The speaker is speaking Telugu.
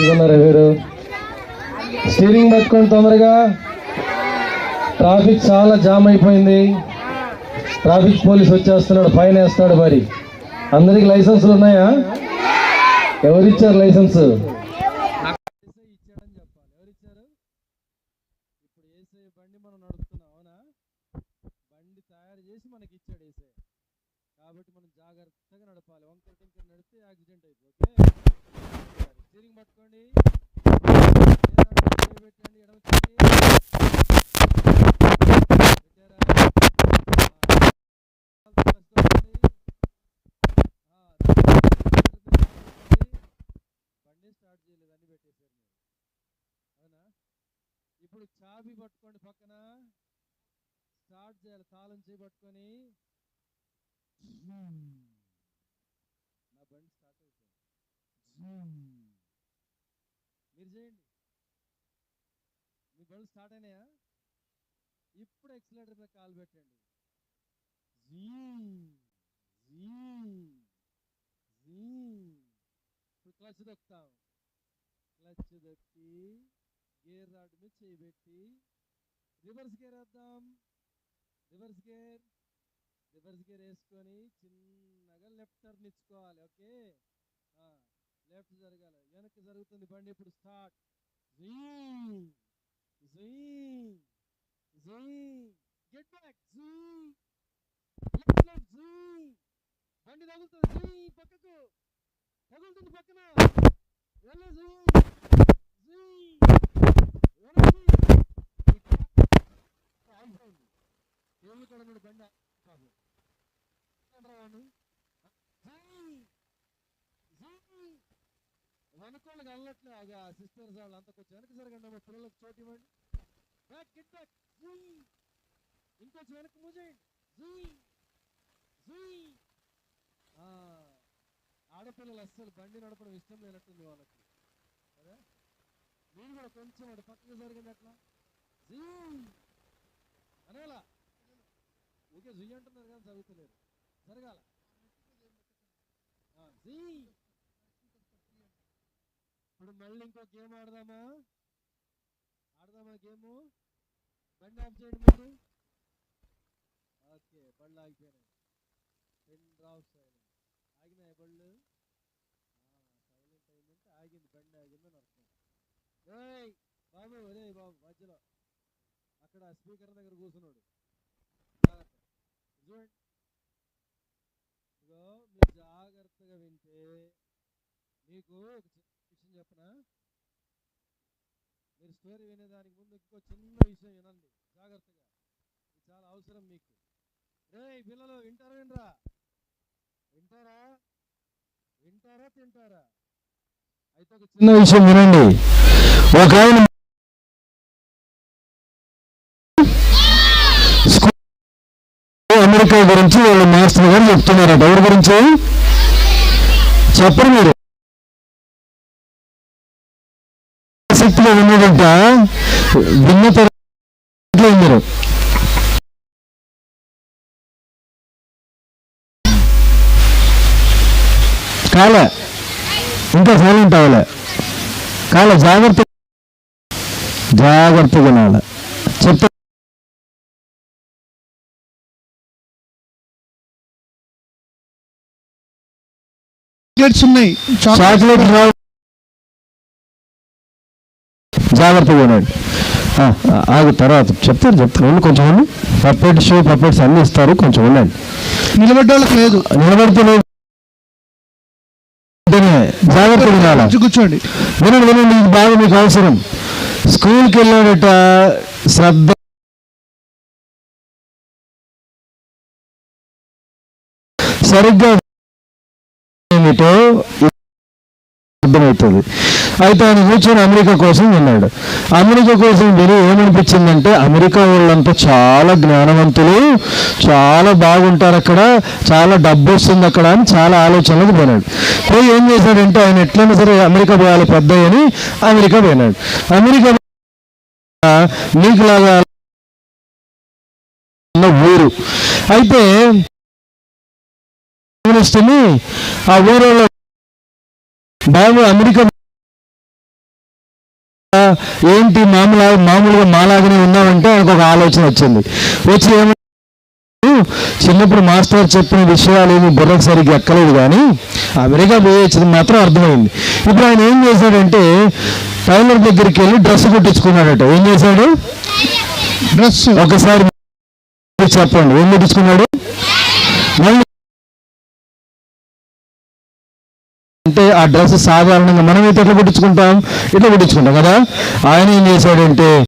ఓపిక ఉన్నారా మీరు. స్టీరింగ్ పట్టుకోండి తొందరగా. ట్రాఫిక్ చాలా జామ్ అయిపోయింది. ట్రాఫిక్ పోలీస్ వచ్చేస్తున్నాడు ఫైన్ వేస్తాడు మరి. అందరికి లైసెన్సులు ఉన్నాయా? ఎవరిచ్చారు లైసెన్స్? బండి మనం నడుపుతున్నాం అవునా బండి తయారు చేసి మనకి ఇచ్చాడు ఏసే కాబట్టి మనం జాగ్రత్తగా నడపాలి. వంకర టింకర్ నడిపితే యాక్సిడెంట్ అయిపోతే స్టీరింగ్ పట్టుకోండి. పెట్టండి ఎడమ బండి స్టార్ట్ చేయలేదు అన్ని పెట్టేశారు అవునా? ఇప్పుడు చాబీ పట్టుకోండి పక్కన. స్టార్ట్ చేయాలి తాళం చేయి పట్టుకొని. నా బండి స్టార్ట్ అయిపోయింది. మీరు చేయండి. మీ బండి స్టార్ట్ అయినాయా? ఇప్పుడు ఎక్సలేటర్ మీద కాలు పెట్టండి. జీ జీ జీ. ఇప్పుడు క్లచ్ దొక్కుతాం. క్లచ్ దొక్కి గేర్ రాడ్ మీద చేయి పెట్టి రివర్స్ గేర్ వేద్దాం. రివర్స్ గేర్ రివర్స్ గేర్ వేసుకొని చిన్నగా లెఫ్ట్ టర్న్ ఇచ్చుకోవాలి ఓకే? లెఫ్ట్ జరగాలి. వెనక్కి జరుగుతుంది బండి ఇప్పుడు స్టార్ట్. జీ. జీ. జీ. గెట్ బ్యాక్ జీ. లెఫ్ట్ లెఫ్ట్ జీ. బండి తగులుతుంది. జీ పక్కకు. తగులుతుంది పక్కన. వెళ్ళ జీ. జీ. వెనక్కి. ఆగిపోయింది. ఏమి కూడా బండి పాపం. ఏంట్రా వాడు? జీ జీ వెనకోళ్ళకి వెళ్ళట్లే అది ఆ సిస్టర్స్ వాళ్ళు అంతా కొంచెం వెనక్కి జరగండి మా పిల్లలకు చోటు ఇవ్వండి. బ్యాక్ గిట్ బ్యాక్ జీ ఇంకొంచెం వెనక్కి మూవ్ జీ జీ ఆ, ఆడపిల్లలు అస్సలు బండి నడపడం ఇష్టం లేనట్టుంది వాళ్ళకి. సరే? మీరు కూడా కొంచెం అటు పక్కకు జరిగింది అట్లా. జీ అనేలా ఊకే జీ అంటున్నారు కానీ జరుగుతలేదు. జరగాల? జీ ఇప్పుడు మళ్ళీ ఇంకో గేమ్ ఆడదామా? ఆడదామా గేమ్ బండి ఆఫ్ చేయండి మీరు. ఓకే బళ్ళు ఆగిపోయినాయి ఆగినాయి బళ్ళు సైలెంట్ అయిందంటే ఆగింది బండి ఆగిందని అర్థం. ఏయ్ బాబు అదే బాబు మధ్యలో. అక్కడ స్పీకర్ దగ్గర కూర్చున్నాడు. చూడండి. ఇగో మీరు జాగ్రత్తగా వింటే మీకు ఒక చిన్న విషయం చెప్పనా? మీరు స్టోరీ వినేదానికి ముందు ఇంకో చిన్న విషయం వినండి. జాగ్రత్తగా. ఇది చాలా అవసరం మీకు. రే పిల్లలు వింటారా వినరా? వింటారా? వింటారా తింటారా? అయితే ఒక చిన్న విషయం వినండి. ఒక ఆయన అమెరికా గురించి వాళ్ళు మాస్టర్ గారు చెప్తున్నారట. ఎవరి గురించి? చెప్పరు మీరు. ఆసక్తిగా ఉన్నదంట. విన్న తర్వాత మీరు కాల ఇంకా సైలెంట్ అవ్వలే. కాల జాగ్రత్త జాగ్రత్తగా వినాలి. చెప్తా ఉన్నాయి. చాక్లెట్ రావు. జాగ్రత్తగా ఆ, ఆగు తర్వాత చెప్తారు చెప్తారు ఉండు కొంచెం ఉండు. పప్పెట్ షో పప్పెట్స్ అన్ని ఇస్తారు కొంచెం ఉండండి. నిలబడ్డోళ్ళకి లేదు. వినాలా కూర్చోండి వినండి వినండి ఇది బాగా మీకు అవసరం. స్కూల్కి వెళ్ళాడట శ్రద్ధ సరిగ్గా ఏమిటో అర్థమవుతుంది. అయితే ఆయన కూర్చొని అమెరికా కోసం విన్నాడు. అమెరికా కోసం విని ఏమనిపించిందంటే అమెరికా వాళ్ళంతా చాలా జ్ఞానవంతులు చాలా బాగుంటారు అక్కడ చాలా డబ్బు వస్తుంది అక్కడ అని చాలా ఆలోచనలకు పోయినాడు. పోయి ఏం చేశాడంటే ఆయన ఎట్లయినా సరే అమెరికా పోయాలి పెద్ద అని అమెరికా పోయినాడు. అమెరికా నీకు లాగా ఉన్న ఊరు. అయితే కమ్యూనిస్టుని ఆ ఊరిలో బాబు అమెరికా ఏంటి మామూలు మామూలుగా మాలాగానే ఉన్నామంటే ఆయనకు ఒక ఆలోచన వచ్చింది. వచ్చి ఏమ చిన్నప్పుడు మాస్టర్ చెప్పిన విషయాలు ఏమి బుర్రకు సరిగ్గా ఎక్కలేదు కానీ అమెరికా పోయేది మాత్రం అర్థమైంది. ఇప్పుడు ఆయన ఏం చేశాడంటే టైలర్ దగ్గరికి వెళ్ళి డ్రెస్ కుట్టించుకున్నాడట. ఏం చేశాడు? డ్రెస్. ఒకసారి చెప్పండి. ఏం కుట్టించుకున్నాడు? మళ్ళీ అంటే ఆ డ్రెస్ సాధారణంగా మనం అయితే ఎట్లా పుట్టించుకుంటాం ఇట్లా పుట్టించుకుంటాం కదా? ఆయన ఏం చేశాడంటే